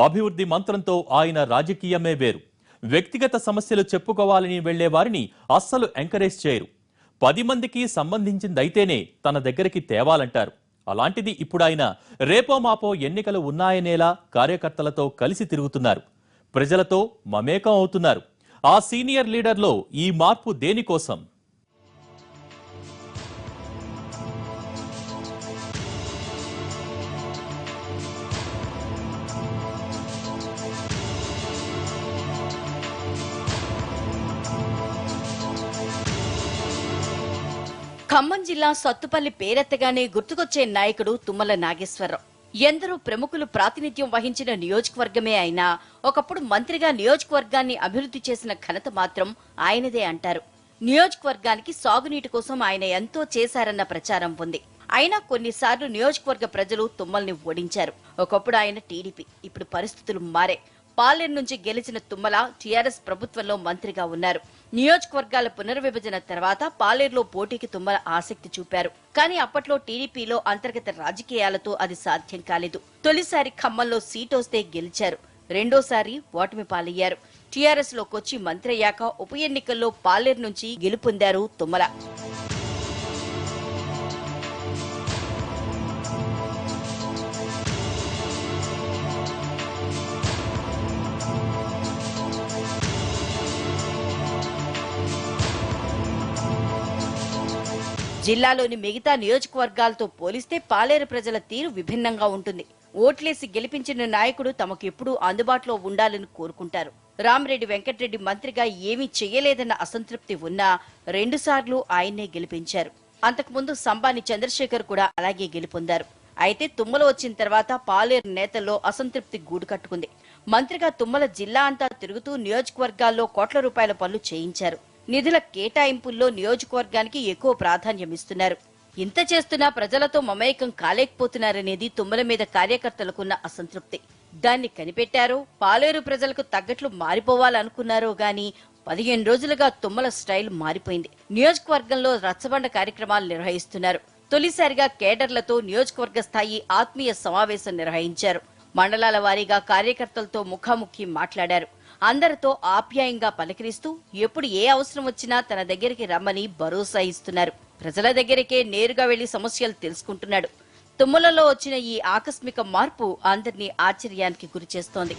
అభివృద్ధి మంత్రంతో ఆయన రాజకీయమే వేరు. వ్యక్తిగత సమస్యలు చెప్పుకోవాలని వెళ్ళే వారిని అస్సలు ఎంకరేజ్ చేయరు. పది మందికి సంబంధించిందైతేనే తన దగ్గరికి తేవాలంటారు. అలాంటిది ఇప్పుడు ఆయన రేపో మాపో ఎన్నికలు ఉన్నాయనేలా కార్యకర్తలతో కలిసి తిరుగుతున్నారు. ప్రజలతో మమేకం అవుతున్నారు. ఆ సీనియర్ లీడర్లో ఈ మార్పు దేనికోసం? ఖమ్మం జిల్లా సత్తుపల్లి పేరెత్తగానే గుర్తుకొచ్చే నాయకుడు తుమ్మల నాగేశ్వరరావు. ఎందరో ప్రముఖులు ప్రాతినిధ్యం వహించిన నియోజకవర్గమే అయినా ఒకప్పుడు మంత్రిగా నియోజకవర్గాన్ని అభివృద్ధి చేసిన ఘనత మాత్రం ఆయనదే అంటారు. నియోజకవర్గానికి సాగునీటి కోసం ఆయన ఎంతో చేశారన్న ప్రచారం ఉంది. అయినా కొన్నిసార్లు నియోజకవర్గ ప్రజలు తుమ్మల్ని ఓడించారు. ఒకప్పుడు ఆయన టీడీపీ ఇప్పుడు పరిస్థితులు మారే. పాలేరు నుంచి గెలిచిన తుమ్మల టీఆర్ఎస్ ప్రభుత్వంలో మంత్రిగా ఉన్నారు. నియోజకవర్గాల పునర్విభజన తర్వాత పాలేరులో పోటీకి తుమ్మల ఆసక్తి చూపారు. కానీ అప్పట్లో టీడీపీలో అంతర్గత రాజకీయాలతో అది సాధ్యం కాలేదు. తొలిసారి ఖమ్మంలో సీటొస్తే గెలిచారు. రెండోసారి ఓటమి పాలయ్యారు. టీఆర్ఎస్ లోకొచ్చి మంత్రి అయ్యాక ఉప ఎన్నికల్లో పాలేరు నుంచి గెలుపొందారు తుమ్మల. జిల్లాలోని మిగతా నియోజకవర్గాలతో పోలిస్తే పాలేరు ప్రజల తీరు విభిన్నంగా ఉంటుంది. ఓట్లేసి గెలిపించిన నాయకుడు తమకు ఎప్పుడూ అందుబాటులో ఉండాలని కోరుకుంటారు. రామరెడ్డి వెంకటరెడ్డి మంత్రిగా ఏమీ చేయలేదన్న అసంతృప్తి ఉన్నా రెండుసార్లు ఆయన్నే గెలిపించారు. అంతకుముందు సంబాని చంద్రశేఖర్ కూడా అలాగే గెలుపొందారు. అయితే తుమ్మల వచ్చిన తర్వాత పాలేరు నేతల్లో అసంతృప్తి గూడు కట్టుకుంది మంత్రిగా తుమ్మల జిల్లా అంతా తిరుగుతూ నియోజకవర్గాల్లో కోట్ల రూపాయల పనులు చేయించారు. నిధుల కేటాయింపుల్లో నియోజకవర్గానికి ఎక్కువ ప్రాధాన్యం ఇస్తున్నారు. ఇంత చేస్తున్నా ప్రజలతో మమేకం కాలేకపోతున్నారనేది తుమ్మల మీద కార్యకర్తలకున్న అసంతృప్తి. దాన్ని కనిపెట్టారో పాలేరు ప్రజలకు తగ్గట్లు మారిపోవాలనుకున్నారో గాని పదిహేను రోజులుగా తుమ్మల స్టైల్ మారిపోయింది. నియోజకవర్గంలో రచ్చబండ కార్యక్రమాలు నిర్వహిస్తున్నారు. తొలిసారిగా కేడర్లతో నియోజకవర్గ స్థాయి ఆత్మీయ సమావేశం నిర్వహించారు. మండలాల వారీగా కార్యకర్తలతో ముఖాముఖి మాట్లాడారు. అందరితో ఆప్యాయంగా పలకరిస్తూ ఎప్పుడు ఏ అవసరం వచ్చినా తన దగ్గరికి రమ్మని భరోసా ఇస్తున్నారు. ప్రజల దగ్గరికే నేరుగా వెళ్ళి సమస్యలు తెలుసుకుంటున్నాడు. తుమ్మలలో వచ్చిన ఈ ఆకస్మిక మార్పు అందరినీ ఆశ్చర్యానికి గురిచేస్తోంది.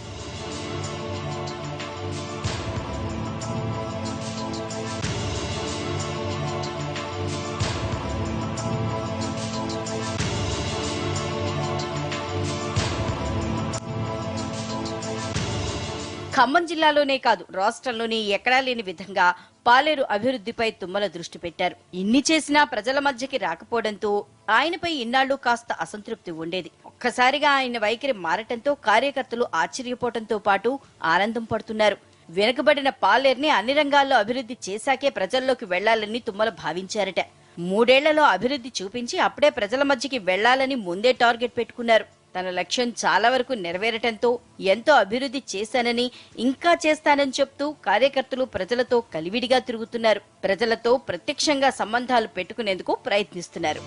ఖమ్మం జిల్లాలోనే కాదు రాష్ట్రంలోని ఎక్కడా లేని విధంగా పాలేరు అభివృద్ధిపై తుమ్మల దృష్టి పెట్టారు. ఇన్ని చేసినా ప్రజల మధ్యకి రాకపోవడంతో ఆయనపై ఇన్నాళ్ళు కాస్త అసంతృప్తి ఉండేది. ఒక్కసారిగా ఆయన వైఖరి మారటంతో కార్యకర్తలు ఆశ్చర్యపోవడంతో పాటు ఆనందం పడుతున్నారు. వెనుకబడిన పాలేరుని అన్ని రంగాల్లో అభివృద్ధి చేశాకే ప్రజల్లోకి వెళ్ళాలని తుమ్మల భావించారట. మూడేళ్ళలో అభివృద్ధి చూపించి అప్పుడే ప్రజల మధ్యకి వెళ్ళాలని ముందే టార్గెట్ పెట్టుకున్నారు. తన లక్ష్యం చాలా వరకు నెరవేరటంతో ఎంతో అభివృద్ధి చేశానని ఇంకా చేస్తానని చెప్తూ కార్యకర్తలు ప్రజలతో కలివిడిగా తిరుగుతున్నారు. ప్రజలతో ప్రత్యక్షంగా సంబంధాలు పెట్టుకునేందుకు ప్రయత్నిస్తున్నారు.